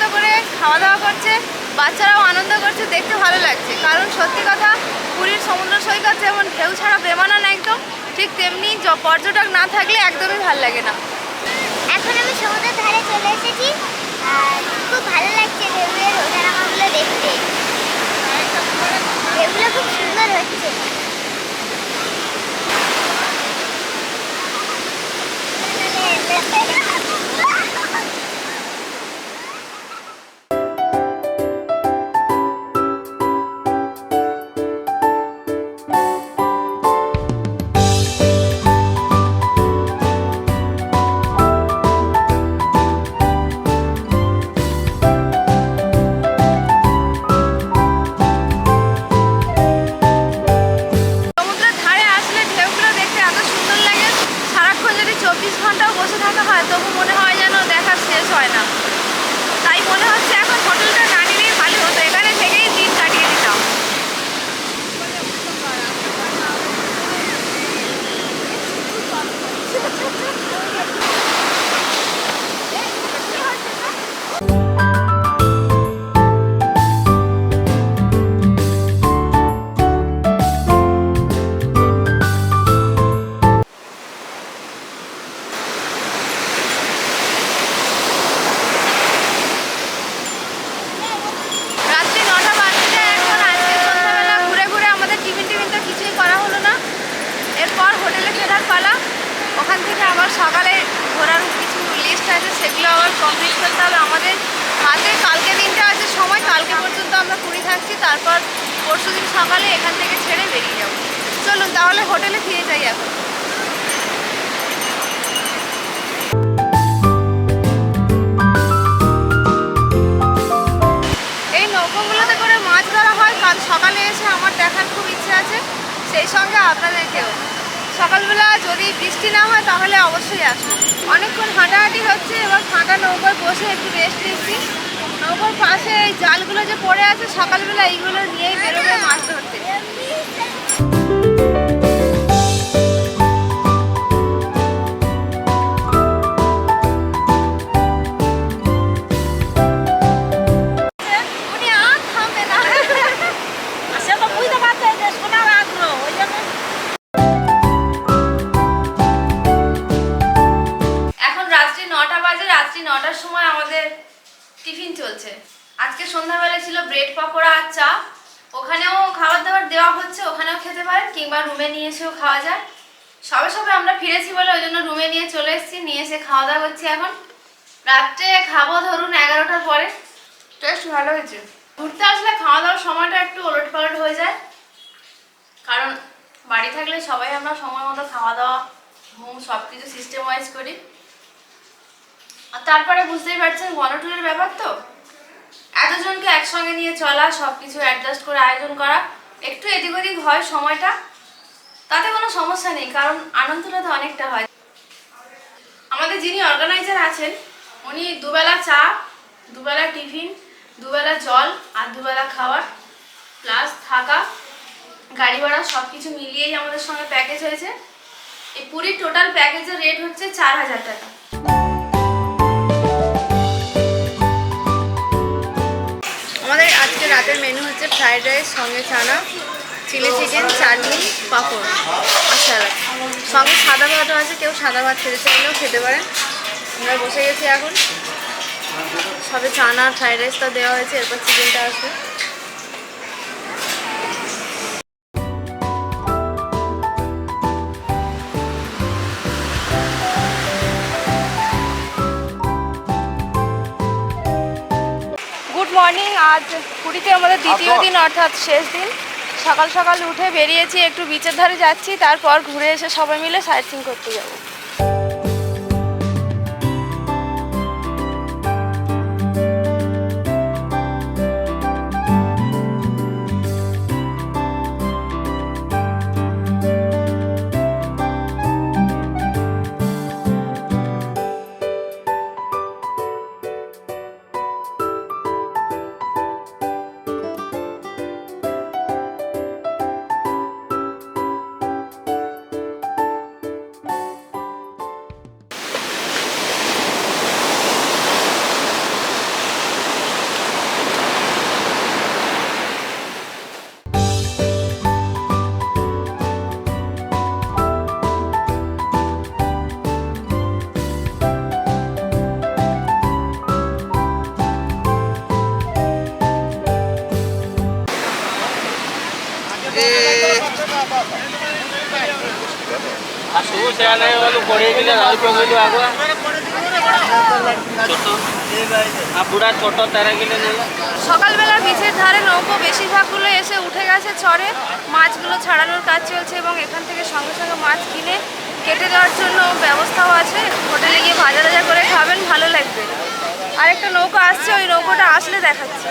মতো করে খাওয়া দাওয়া করছে, বাচ্চারাও আনন্দ করছে, দেখতে ভালো লাগছে। কারণ সত্যি কথা, পুরীর সমুদ্র সৈকত যেমন ঢেউ ছাড়া বেমানান একদম, ঠিক তেমনি পর্যটক না থাকলে একদমই ভালো লাগে না। এখন আমি সমুদ্রের ধারে চলে এসেছি খুব ভালো লাগছে ঢেউয়ের ওঠানামাগুলো দেখতে। ঢেউগুলো খুব সুন্দর হচ্ছে। সকালে ঘোরার কিছু লিস্ট আছে, সেগুলো আবার কমপ্লিট করতে হবে আমাদের হাতে কালকে দিনটা আছে, সময় কালকে পর্যন্ত আমরা পুরী থাকছি, তারপর পরশু দিন সকালে এখান থেকে ছেড়ে বেরিয়ে যাব। চলুন তাহলে হোটেলে ফিরে যাই এখন। এই করে মাছ ধরা হয়, কাল সকালে এসে আমার দেখার খুব ইচ্ছে আছে, সেই সঙ্গে আপনাদেরকেও। সকালবেলা যদি বৃষ্টি না হয় তাহলে অবশ্যই আসব অনেকক্ষণ হাঁটাহাঁটি হচ্ছে, এবার ফাঁকা নৌকোয় বসে একটু রেস্ট নিচ্ছি। নৌকোর পাশে এই জালগুলো যে পড়ে আছে, সকালবেলা এইগুলো নিয়েই বেরোবে মাছ ধরতে। সময় আমাদের টিফিন চলছে। আজকে সন্ধ্যাবেলা ছিল ব্রেড পকোড়া আর চা। ওখানেও খাবার দাবার দেওয়া হচ্ছে ওখানেও খেতে পারেন কিংবা রুমে নিয়ে এসেও খাওয়া যায়। সবে সবে আমরা ফিরেছি বলে ওই জন্য রুমে নিয়ে চলে এসেছি নিয়ে এসে খাওয়া দাওয়া করছি এখন। রাত্রে খাব ধরুন এগারোটার পরে। টেস্ট ভালো হয়েছে। ঘুরতে আসলে খাওয়া দাওয়ার সময়টা একটু ওলট পালট হয়ে যায়। কারণ বাড়ি থাকলে সবাই আমরা সময় মতো খাওয়া দাওয়া ঘুম সব কিছু সিস্টেম ওয়াইজ করি। তারপরে বুঝতেই পারছেন গণটুরের ব্যাপার তো? এতজনকে একসঙ্গে নিয়ে চলা সব কিছু অ্যাডজাস্ট করে আয়োজন করা, একটু এদিক ওদিক হয় সময়টা? তাতে কোনো সমস্যা নেই, কারণ আনন্দটা তো অনেকটা হয়। আমাদের যিনি অর্গানাইজার আছেন, উনি দুবেলা চা, দুবেলা টিফিন, দুবেলা জল আর দুবেলা খাওয়ার প্লাস থাকা, গাড়ি ভাড়া সব কিছু মিলিয়েই আমাদের সঙ্গে প্যাকেজ হয়েছে। এই পুরীর টোটাল প্যাকেজের রেট হচ্ছে চার হাজার টাকা। রাতের মেনু হচ্ছে ফ্রাইড রাইস সঙ্গে ছানা চিলি চিকেন চাটনি, পাঁপড়। আচ্ছা সঙ্গে সাদা ভাতও আছে, কেউ সাদা ভাত খেতে চাইলেও খেতে পারেন। আমরা বসে গেছি এখন। সবে চানা ফ্রাইড রাইসটা দেওয়া হয়েছে, এরপর চিকেনটা আসবে। আজ পুরীতে আমাদের দ্বিতীয় দিন অর্থাৎ শেষ দিন। সকাল সকাল উঠে বেরিয়েছি একটু বিচের ধারে যাচ্ছি তারপর ঘুরে এসে সবাই মিলে সাইট সিং করতে যাব। সকালবেলা বিচের ধারে নৌকো বেশিরভাগগুলো এসে উঠে গেছে চরে। মাছগুলো ছাড়ানোর কাজ চলছে এবং এখান থেকে সঙ্গে সঙ্গে মাছ কিনে কেটে দেওয়ার জন্য ব্যবস্থাও আছে। হোটেলে গিয়ে ভাজা টাজা করে খাবেন, ভালো লাগবে। আরেকটা নৌকো আসছে, ওই নৌকোটা আসলে দেখাচ্ছে।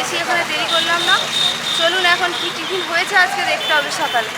বেশি এখানে দেরি করলাম না। চলুন এখন কি টিফিন হয়েছে আজকে দেখতে হবে সকালে।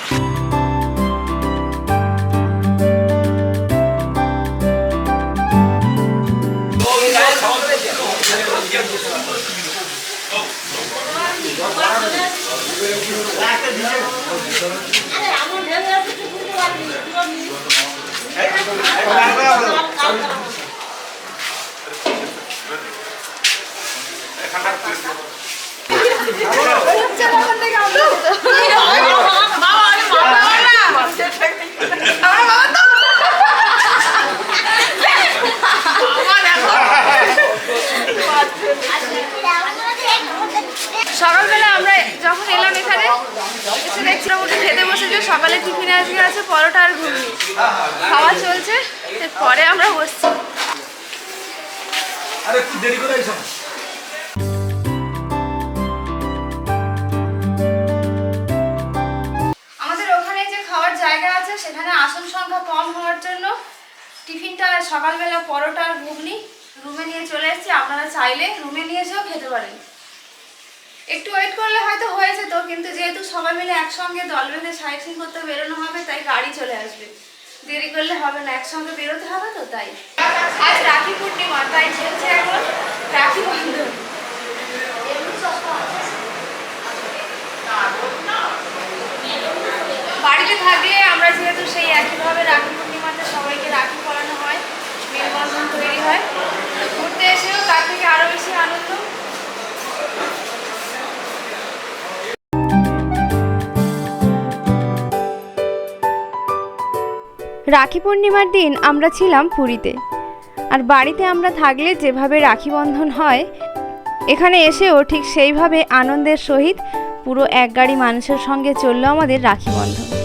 সকালবেলা আমরা যখন এলাম এখানে, এসে দেখছি মোটামুটি খেতে বসেছে সকালে টিফিনে আজকে আছে, পরোটা আর ঘুগনি। খাওয়া চলছে পরে আমরা বসছি। আরে, দেরি করে টিফিনটা সকালবেলা পরোটা আর ঘুগনি রুমে নিয়ে চলে এসেছি। আপনারা চাইলে রুমে নিয়ে এসেও খেতে পারেন। একটু ওয়েট করলে হয়তো হয়ে যেত, কিন্তু যেহেতু সবাই মিলে একসঙ্গে দল বেঁধে সাইড সিন করতে বেরোনো হবে, তাই গাড়ি চলে আসবে। দেরি করলে হবে না, একসঙ্গে বেরোতে হবে তো, তাই। আজ রাখি পূর্ণিমা, তাই চলছে এখন রাখি বন্ধন বাড়িতে থাকলে আমরা যেহেতু সেই একইভাবে রাখি রাখি পূর্ণিমার দিন আমরা ছিলাম পুরীতে। আর বাড়িতে আমরা থাকলে যেভাবে রাখি বন্ধন হয়, এখানে এসেও ঠিক সেইভাবে আনন্দের সহিত পুরো এক গাড়ি মানুষের সঙ্গে চলল আমাদের রাখি বন্ধন।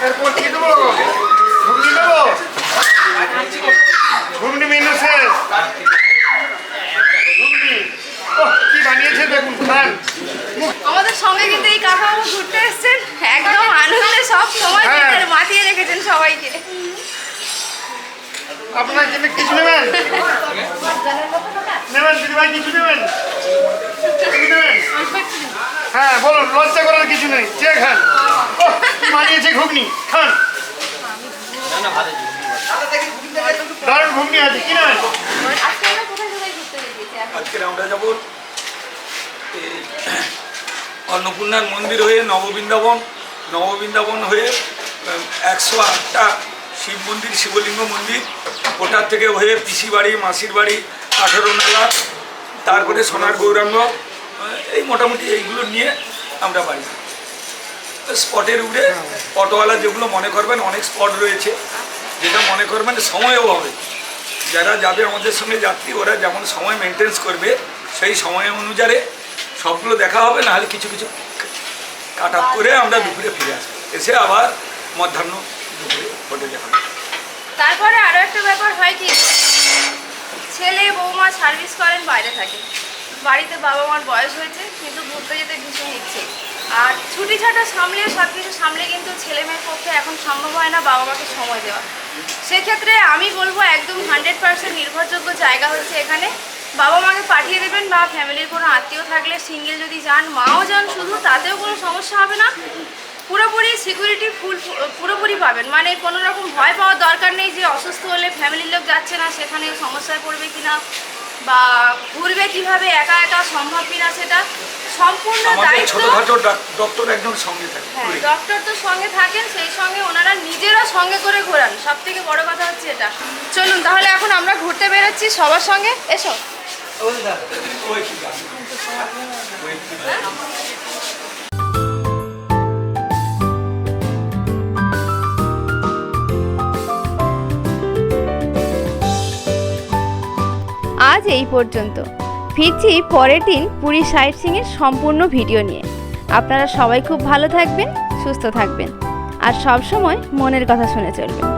এরপর কি দেবো ঘুগনি দেবো ঘুগনি মেনু শেষ কি বানিয়েছে দেখুন খান আমাদের সঙ্গে কিন্তু এই কাকাবাবু ঘুরতে এসেছেন। একদম আনন্দে সব সময় হ্যাঁ। মাতিয়ে রেখেছেন সবাইকে। আপনার জন্য কিছু নেবেন? নেবেন কিছু নেবেন? কিছু নেবেন? হ্যাঁ বলুন, লজ্জা করার কিছু নেই। যে খান। বানিয়েছে ঘুগনি, খান। দারুণ ঘুগনি আছে, কি নেবেন? আজকে আমরা যাব অন্নপূর্ণার মন্দির হয়ে নববৃন্দাবন নববৃন্দাবন হয়ে একশো আটটা শিব মন্দির, শিবলিঙ্গ মন্দির, ওটার থেকে হয়ে পিসি বাড়ি, মাসির বাড়ি আঠেরো নালা তারপরে সোনার গৌরাঙ্গ, এই মোটামুটি এইগুলো নিয়ে আমরা বাড়ি। স্পটের উপরে অটোওয়ালা যেগুলো মনে করবেন, অনেক স্পট রয়েছে। যেটা মনে করবেন সময়ও হবে। যারা যাবে আমাদের সঙ্গে যাত্রী, ওরা যেমন সময় মেনটেন্স করবে, সেই সময় অনুযায়ী সবগুলো দেখা হবে, নাহলে কিছু কিছু কাট আপ করে আমরা দুপুরে ফিরে আসব। এসে আবার মধ্যাহ্ন দুপুরে হোটেলে হবে তারপরে আরও একটা ব্যাপার হয় কি ছেলে বৌমা সার্ভিস করেন, বাইরে থাকে। বাড়িতে বাবা মার বয়স হয়েছে, কিন্তু ঘুরতে যেতে ভীষণ ইচ্ছে। আর ছুটি ছাটা সামলে সব কিছু সামলে কিন্তু ছেলে মেয়ের পক্ষে এখন সম্ভব হয় না বাবা মাকে সময় দেওয়া। সেক্ষেত্রে আমি বলব একদম হান্ড্রেড পার্সেন্ট নির্ভরযোগ্য জায়গা হচ্ছে এখানে। বাবা মাকে পাঠিয়ে দেবেন বা ফ্যামিলির কোনো আত্মীয় থাকলে সিঙ্গেল যদি যান, মাও যান, শুধু তাতেও কোনো সমস্যা হবে না। পুরোপুরি সিকিউরিটি ফুল পুরোপুরি পাবেন। মানে কোনো রকম ভয় পাওয়ার দরকার নেই যে অসুস্থ হলে ফ্যামিলির লোক যাচ্ছে না সেখানে সমস্যায় পড়বে কি না বা ঘুরবে কীভাবে একা একা সম্ভব কিনা সেটা সম্পূর্ণ দায়িত্ব ডক্টর একজন সঙ্গে থাকে। হ্যাঁ ডক্টর তো সঙ্গে থাকেন সেই সঙ্গে ওনারা নিজেরা সঙ্গে করে ঘোরান। সব থেকে বড় কথা হচ্ছে এটা। চলুন তাহলে এখন আমরা ঘুরতে বেরোচ্ছি সবার সঙ্গে। এসো। এই পর্যন্ত। ফিরছি পরের দিন পুরী সাইট সিংয়ের সম্পূর্ণ ভিডিও নিয়ে। আপনারা সবাই খুব ভালো থাকবেন, সুস্থ থাকবেন। আর সবসময় মনের কথা শুনে চলবেন।